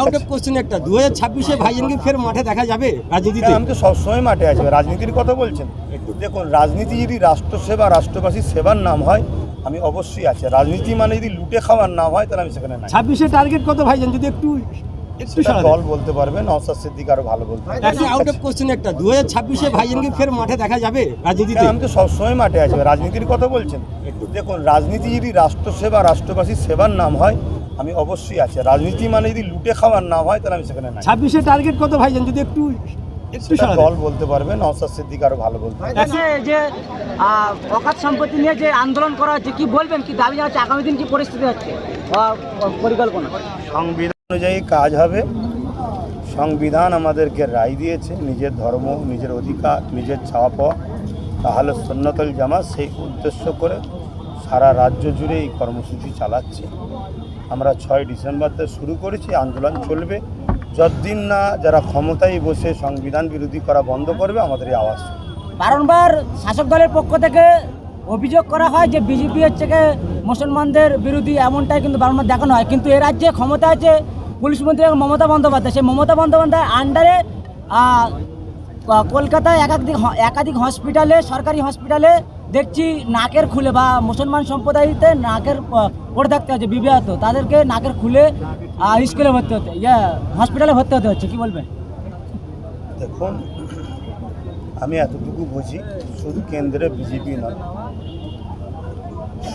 Out of question একটা। দু হাজার ছাব্বিশে ভাইজানকে ফের মাঠে দেখা যাবে রাজনীতিতে? হ্যাঁ, আমি তো সবসময় মাঠে আছি। রাজনীতির কথা বলছেন। দেখুন রাজনীতি যদি রাষ্ট্রসেবা রাষ্ট্রবাসীর সেবার নাম হয় আমি অবশ্যই আছি। রাজনীতি মানে যদি লুটে খাওয়ার নাম হয় তাহলে আমি সেখানে ছাব্বিশে টার্গেট কত ভাইজান? যদি একটু দল বলতে পারবে নওসাদ সিদ্দিক আরও ভালো বলতে পারবে। আউট অফ কোশ্চেন একটা। দু হাজার ছাব্বিশে ভাইজানকে ফের মাঠে দেখা যাবে রাজনীতিতে? হ্যাঁ, আমি তো সবসময় মাঠে আছি। রাজনীতির কথা বলছেন। দেখুন রাজনীতি যদি রাষ্ট্রসেবা রাষ্ট্রবাসীর সেবার নাম হয় আমি অবশ্যই আছি। রাজনীতি মানে যদি লুটে খাওয়ার না হয় তাহলে আমি সেখানে নাই। ছাব্বিশে টার্গেট কত ভাইজান যদি একটু একটু দল বলতে পারবে নওসাদ সিদ্দিক আরও ভালো বলতে পারবে। যে অকাত সম্পত্তি নিয়ে যে আন্দোলন করা হচ্ছে কি বলবেন? কি দাবি জানাচ্ছে? আগামী দিন কি পরিস্থিতি হচ্ছে? বা পরিকল্পনা? সংবিধান অনুযায়ী কাজ হবে। সংবিধান আমাদেরকে রায় দিয়েছে নিজের ধর্ম নিজের অধিকার নিজের চাওয়া পাওয়া তাহলে সন্ন্যতল জামাত সেই উদ্দেশ্য করে সারা রাজ্য জুড়ে এই কর্মসূচি চালাচ্ছে। আমরা ছয় ডিসেম্বর থেকে শুরু করেছি, আন্দোলন চলবে। যতদিন না যারা ক্ষমতায় বসে সংবিধান বিরোধী করা বন্ধ করবে, আমাদের এই আওয়াজ। বারংবার শাসক দলের পক্ষ থেকে অভিযোগ করা হয় যে বিজেপি হচ্ছে মুসলমানদের বিরোধী, এমনটাই কিন্তু বারংবার দেখানো হয়। কিন্তু এ রাজ্যে ক্ষমতা আছে পুলিশ মন্ত্রী মমতা বন্দ্যোপাধ্যায়। সেই মমতা বন্দ্যোপাধ্যায় আন্ডারে কলকাতায় একাধিক একাধিক হসপিটালে সরকারি হসপিটালে দেখছি নাকের খুলে বা মুসলমান সম্প্রদায়তে নাকের পড়ে থাকতে হচ্ছে বিবাহিত তাদেরকে নাকের খুলে স্কুলে ভর্তি হতে ইয়ে হসপিটালে ভর্তি হতে হচ্ছে, কি বলবেন? দেখুন, আমি এতটুকু বুঝি, শুধু কেন্দ্রে বিজেপি নয়,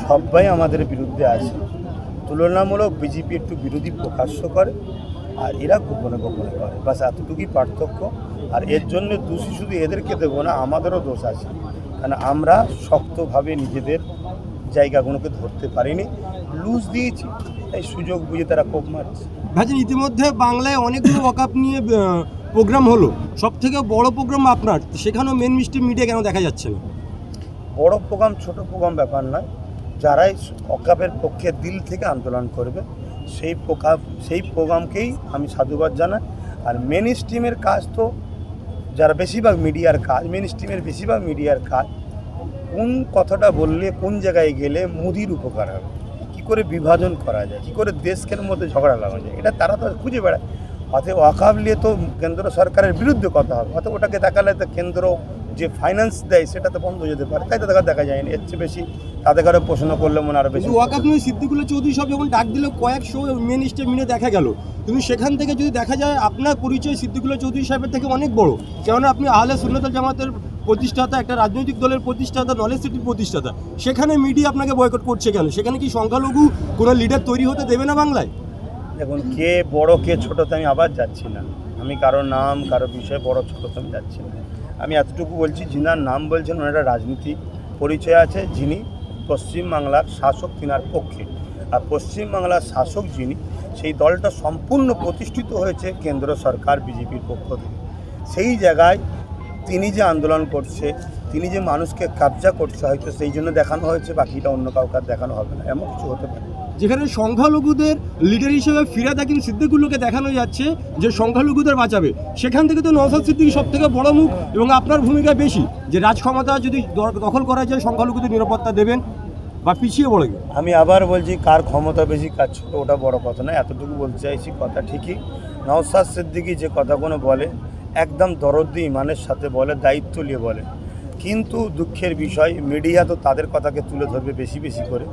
সবাই আমাদের বিরুদ্ধে আছে। তুলনামূলক বিজেপি একটু বিরোধী প্রকাশ্য করে আর এরা গোপনে গোপনে করে। বাস এতটুকুই পার্থক্য। আর এর জন্য দোষী শুধু এদেরকে দেবো না আমাদেরও দোষ আছে। কারণ আমরা শক্তভাবে নিজেদের জায়গাগুলোকে ধরতে পারিনি। লুজ দিয়েছি। তাই সুযোগ বুঝে তারা কোপ মারছে। ভাইজান ইতিমধ্যে বাংলায় অনেকগুলো ওয়াকআপ নিয়ে প্রোগ্রাম হলো। সব থেকে বড় প্রোগ্রাম আপনার? সেখানেও মেন মিষ্টি মিডিয়া কেন দেখা যাচ্ছে না? বড় প্রোগ্রাম ছোট প্রোগ্রাম ব্যাপার নয়। যারাই অকাপের পক্ষে দিল থেকে আন্দোলন করবে সেই প্রোকা সেই প্রোগ্রামকেই আমি সাধুবাদ জানাই। আর মেন স্ট্রিমের কাজ তো যারা বেশিরভাগ মিডিয়ার কাজ মেন স্ট্রিমের বেশিরভাগ মিডিয়ার কাজ, কোন কথাটা বললে, কোন জায়গায় গেলে মোদির উপকার হবে? কী করে বিভাজন করা যায়? কী করে দেশকের মধ্যে ঝগড়া লাগানো যায়? এটা তারা তো খুঁজে বেড়ায়। অতএব অকাবলিয়ে তো কেন্দ্র সরকারের বিরুদ্ধে কথা হবে। অতএব ওটাকে দেখালে তো কেন্দ্র যে ফাইন্যান্স দেয় সেটা তো বন্ধ হয়ে যেতে পারে। তাই তাদের দেখা যায়নি। এর চেয়ে বেশি তাদের কারও প্রশ্ন করলে মনে আরও বেশি কিন্তু ওয়াকআপ নিয়ে সিদ্দিকুল্লাহ চৌধুরী সব যখন ডাক দিল কয়েকশো মেন স্টেপ মিলে দেখা গেল। কিন্তু সেখান থেকে যদি দেখা যায় আপনার পরিচয় সিদ্দিকুল্লাহ চৌধুরী সাহেবের থেকে অনেক বড়। কেননা আপনি আহলে সুন্নতল জামাতের প্রতিষ্ঠাতা একটা রাজনৈতিক দলের প্রতিষ্ঠাতা নলেজ সিটির প্রতিষ্ঠাতা। সেখানে মিডিয়া আপনাকে বয়কট করছে কেন? সেখানে কি সংখ্যালঘু কোনো লিডার তৈরি হতে দেবে না বাংলায়? দেখুন কে বড় কে ছোটোতে আমি আবার যাচ্ছি না। আমি কারও নাম কারও বিষয়ে বড় ছোটোতে আমি যাচ্ছি না। আমি এতটুকু বলছি যিনার নাম বলছেন, ওনারা রাজনীতি পরিচয় আছে, যিনি পশ্চিমবাংলার শাসক, তিনার পক্ষে। আর পশ্চিমবাংলার শাসক যিনি, সেই দলটা সম্পূর্ণ প্রতিষ্ঠিত হয়েছে কেন্দ্র সরকার, বিজেপির পক্ষ থেকে। সেই জায়গায় তিনি যে আন্দোলন করছে, তিনি যে মানুষকে কাবজা করছে, হয়তো সেই জন্য দেখানো হয়েছে, বাকিটা অন্য কাউকে দেখানো হবে না, এমন কিছু হতে পারে। যেখানে সংখ্যালঘুদের লিডার হিসেবে ফিরাদ হাকিম সিদ্দিকুল্লোকে দেখানো যাচ্ছে যে সংখ্যালঘুদের বাঁচাবে। সেখান থেকে তো নওসাদ সিদ্দিকি সব থেকে বড় মুখ এবং আপনার ভূমিকা বেশি। যে রাজ ক্ষমতা যদি দখল করা যায়, সংখ্যালঘুদের নিরাপত্তা দেবেন বা পিছিয়ে পড়ে আমি আবার বলছি, কার ক্ষমতা বেশি কাজ ছোট, ওটা বড় কথা না এতটুকু বলতে চাইছি, কথা ঠিকই। নওসাদ সিদ্দিকি যে কথাগুলো বলে, একদম দরদি ইমানের সাথে বলে, দায়িত্ব নিয়ে বলে। কিন্তু দুঃখের বিষয় মিডিয়া তো তাদের কথাকে তুলে ধরবে বেশি বেশি করে।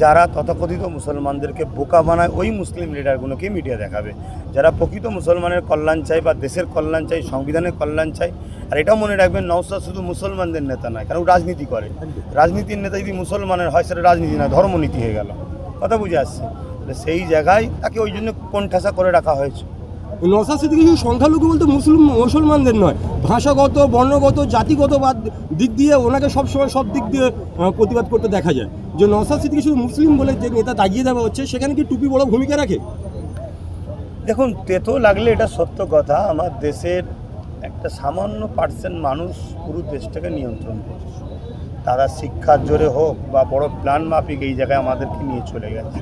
যারা তথাকথিত মুসলমানদেরকে বোকা বানায়, ওই মুসলিম লিডারগুলোকে মিডিয়া দেখাবে। যারা প্রকৃত মুসলমানের কল্যাণ চাই বা দেশের কল্যাণ চাই সংবিধানের কল্যাণ চাই আর এটাও মনে রাখবেন নওসাদ শুধু মুসলমানদের নেতা নয়, কারণ রাজনীতি করে। রাজনীতির নেতা যদি মুসলমানের হয়, সেটা রাজনীতি নয় ধর্মনীতি হয়ে গেল। কথা বুঝে আসছে? সেই জায়গায় তাকে ওই জন্য কোণঠাসা করে রাখা হয়েছে। নওসাদ সিদ্দিকি শুধু সংখ্যালঘু বলতে মুসলিম মুসলমানদের নয়, ভাষাগত, বর্ণগত, জাতিগত দিক দিয়ে ওনাকে সবসময় সব দিক দিয়ে প্রতিবাদ করতে দেখা যায়। যে নওসাদ সিদ্দিকি শুধু মুসলিম বলে যে নেতা দাগিয়ে দেওয়া হচ্ছে, সেখানে কি টুপি বড় ভূমিকা রাখে? দেখুন তেতো লাগলে এটা সত্য কথা। আমার দেশের একটা সামান্য পার্সেন্ট মানুষ পুরো দেশটাকে নিয়ন্ত্রণ করছে। তারা শিক্ষার জোরে হোক বা বড় প্ল্যান মাফিক এই জায়গায় আমাদেরকে নিয়ে চলে গেছে।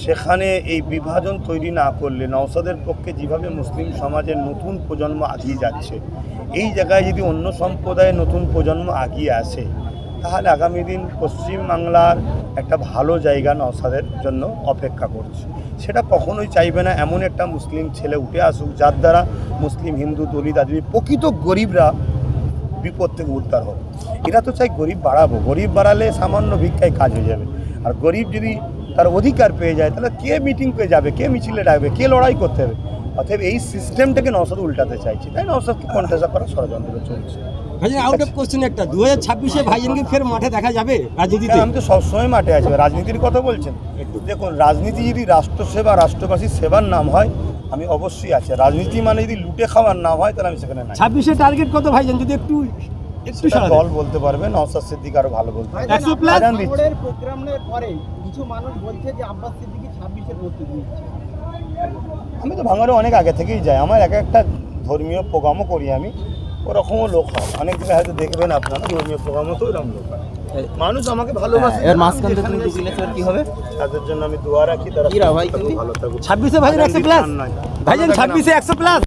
সেখানে এই বিভাজন তৈরি না করলে নওসাদের পক্ষে যেভাবে মুসলিম সমাজের নতুন প্রজন্ম আগিয়ে যাচ্ছে, এই জায়গায় যদি অন্য সম্প্রদায়ের নতুন প্রজন্ম আগিয়ে আসে, তাহলে আগামী দিন পশ্চিমবাংলার একটা ভালো জায়গা নওসাদের জন্য অপেক্ষা করছে। সেটা কখনোই চাইবে না এমন একটা মুসলিম ছেলে উঠে আসুক, যার দ্বারা মুসলিম, হিন্দু, দলিত আদি প্রকৃত গরিবরা বিপদ থেকে উদ্ধার হোক। এরা তো চাই গরিব বাড়াবো। গরিব বাড়ালে সামান্য ভিক্ষায় কাজ হয়ে যাবে। আর গরিব যদি তার অধিকার পেয়ে যায় তাহলে কে মিটিং পেয়ে যাবে কে মিছিলে ডাকবে কে লড়াই করতে হবে? অতএব এই সিস্টেমটাকে নওসাদ উল্টাতে চাইছে তাই নওসাদকে কন্টেস্ট করার ষড়যন্ত্র চলছে। ভাইজান আউট অফ কোশ্চেন একটা দু হাজার ছাব্বিশে ভাইজানকে ফের মাঠে দেখা যাবে রাজনীতিতে? হ্যাঁ, আমি তো সবসময় মাঠে আছি রাজনীতির কথা বলছেন? দেখুন রাজনীতি যদি রাষ্ট্রসেবা রাষ্ট্রবাসীর সেবার নাম হয় আমি অবশ্যই আছি। রাজনীতি মানে যদি লুটে খাওয়ার নাম হয় তাহলে আমি সেখানে ছাব্বিশে টার্গেট কত ভাইজান? যদি একটু একটু দল বলতে পারবে নওসাদ সিদ্দিক আরও ভালো বলতে পারবে। প্রোগ্রামের পরে কিছু মানুষ বলছে যে আব্বাস সিদ্দিকি ছাব্বিশের প্রস্তুতি নিচ্ছে আমি তো ভাঙড়ে অনেক আগে থেকেই যাই। আমার এক একটা ধর্মীয় প্রোগ্রামও করি আমি। ওরকমও লোক হয়। অনেক জায়গায় হয়তো দেখবেন আপনারা ধর্মীয় প্রোগ্রামও তো ওরকম লোক হয়। মানুষ আমাকে ভালোবাসে। এর মাঝখান থেকে তুমি ঢুকলে কি হবে? তাদের জন্য আমি দোয়া রাখি তারা ভাই সুস্থ থাকুক, তুমি? ভালো থাকুক। ছাব্বিশে ভাইজান একশো প্লাস ভাইজান ছাব্বিশে একশো প্লাস